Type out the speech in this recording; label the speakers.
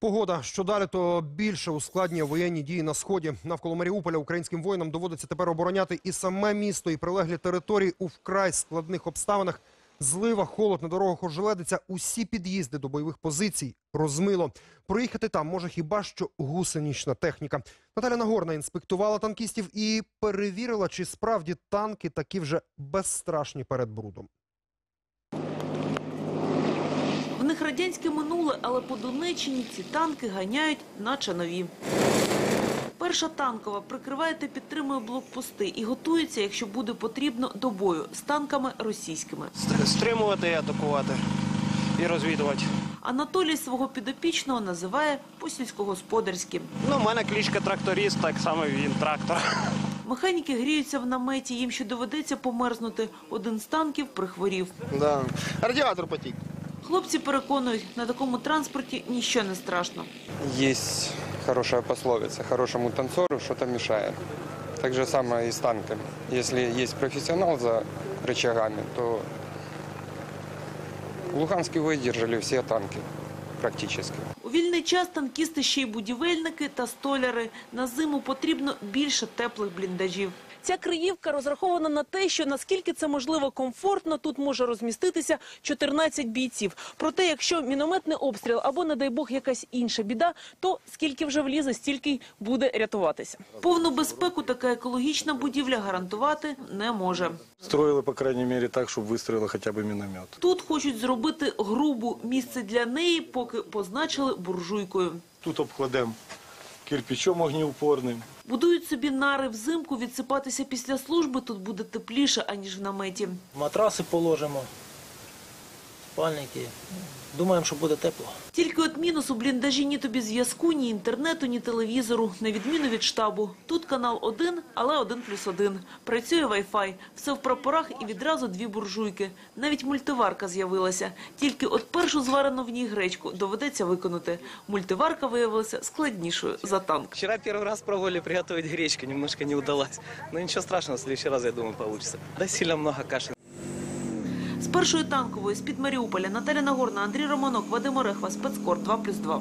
Speaker 1: Погода, що далі, то більше ускладнює воєнні дії на сході. Навколо Маріуполя українським воїнам доводиться тепер обороняти і саме місто, і прилеглі території у вкрай складних обставинах. Злива, холод на дорогах ожеледиться. Усі під'їзди до бойових позицій розмило. Проїхати там може хіба що гусенична техніка. Наталя Нагорна інспектувала танкістів і перевірила, чи справді танки такі вже безстрашні перед брудом.
Speaker 2: В них радянське минуле, але по Донеччині ці танки ганяють, наче нові. Перша танкова прикриває та підтримує блокпости і готується, якщо буде потрібно, до бою з танками російськими.
Speaker 3: Стримувати і атакувати і розвідувати.
Speaker 2: Анатолій свого підопічного називає по-сільськогосподарськи.
Speaker 3: Ну, у мене кличка тракторист, так само він трактор.
Speaker 2: Механіки гріються в наметі, їм ще доведеться померзнути. Один з танків прихворів.
Speaker 4: Да. Радіатор потік.
Speaker 2: Хлопці переконують, на такому транспорті ніщо не страшно.
Speaker 5: Есть хорошая пословица, хорошему танцору что-то мешает. Так же самое и с танками. Если есть профессионал за рычагами, то Луганский выдержали все танки практически.
Speaker 2: У вільний час танкісти ще й будівельники та столяри. На зиму потрібно більше теплих бліндажів. Ця криївка розрахована на те, що наскільки це можливо комфортно, тут може розміститися 14 бійців. Проте, якщо мінометний обстріл або, не дай Бог, якась інша біда, то скільки вже влізе, стільки й буде рятуватися. Повну безпеку така екологічна будівля гарантувати не може.
Speaker 6: Строили, по крайней мере, так, чтобы выстроила хотя бы миномет.
Speaker 2: Тут хочуть зробити грубу місце для неї, поки позначили буржуйкою.
Speaker 6: Тут обкладемо кирпичом огнеупорним.
Speaker 2: Будують собі нари взимку, відсипатися після служби тут буде тепліше, аніж в наметі.
Speaker 7: Матраси положимо, спальники. Думаємо, що буде тепло.
Speaker 2: Тільки от мінус у бліндажі ні тобі зв'язку, ні інтернету, ні телевізору, на відміну від штабу. Тут канал один, але один плюс один. Працює вайфай, все в прапорах і відразу дві буржуйки. Навіть мультиварка з'явилася. Тільки от першу зварену в ній гречку доведеться виконати. Мультиварка виявилася складнішою за танк.
Speaker 8: Вчера первый раз пробовали приготовить гречку, немножко не удалось. Но ничего страшного, в следующий раз, я думаю, получится. Да сильно много каши.
Speaker 2: З першої танкової з-під Маріуполя Наталя Нагорна, Андрій Романок, Вадим Орехва, Спецкор 2+,2.